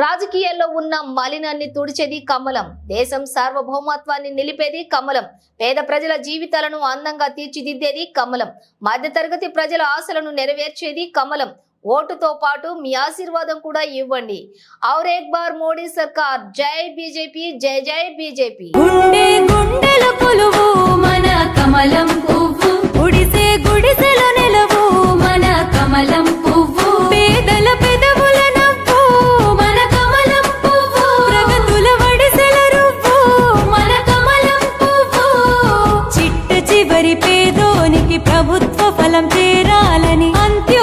రాజకీయాల్లో ఉన్న మలినాన్ని తుడిచేది కమలం. దేశం సార్వభౌమత్వాన్ని నిలిపేది కమలం. పేద ప్రజల జీవితాలను అందంగా తీర్చిదిద్దేది కమలం. మధ్యతరగతి ప్రజల ఆశలను నెరవేర్చేది కమలం. ఓటుతో పాటు మీ ఆశీర్వాదం కూడా ఇవ్వండి. ఔర్ బార్ మోడీ సర్కార్. జై బీజేపీ జై జై బీజేపీ. ప్రభుత్వ ఫలం చేరాలని అంత్య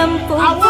alam kung